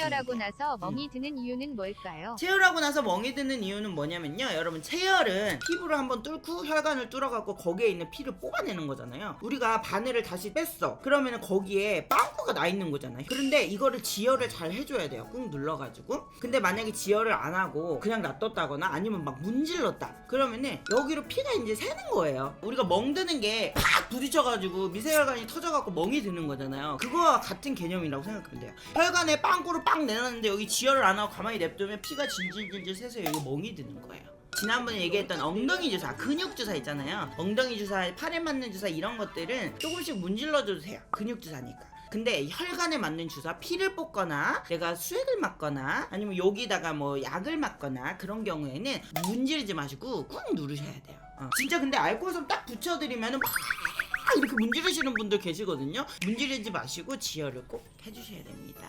체열하고 나서 멍이 드는 이유는 뭘까요? 체열하고 나서 멍이 드는 이유는 뭐냐면요. 여러분 체열은 피부를 한번 뚫고 혈관을 뚫어갖고 거기에 있는 피를 뽑아내는 거잖아요. 우리가 바늘을 다시 뺐어. 그러면 거기에 빵꾸가 나 있는 거잖아요. 그런데 이거를 지혈을 잘 해줘야 돼요. 꾹 눌러가지고. 근데 만약에 지혈을 안 하고 그냥 놔뒀다거나 아니면 막 문질렀다. 그러면은 여기로 피가 이제 새는 거예요. 우리가 멍드는 게 팍 부딪혀가지고 미세혈관이 터져갖고 멍이 드는 거잖아요. 그거와 같은 개념이라고 생각하면 돼요. 혈관에 빵꾸를 빵 내놨는데 여기 지혈을 안 하고 가만히 냅두면 피가 질질질질 새서 여기 멍이 드는 거예요 지난번에 얘기했던 엉덩이 주사, 근육 주사 있잖아요. 엉덩이 주사, 팔에 맞는 주사 이런 것들은 조금씩 문질러줘도 돼요. 근육 주사니까. 근데 혈관에 맞는 주사, 피를 뽑거나 내가 수액을 맞거나 아니면 여기다가 뭐 약을 맞거나 그런 경우에는 문지르지 마시고 꾹 누르셔야 돼요. 어. 진짜 근데 알코올솜 딱 붙여드리면은 막 이렇게 문지르시는 분들 계시거든요. 문지르지 마시고 지혈을 꼭 해주셔야 됩니다.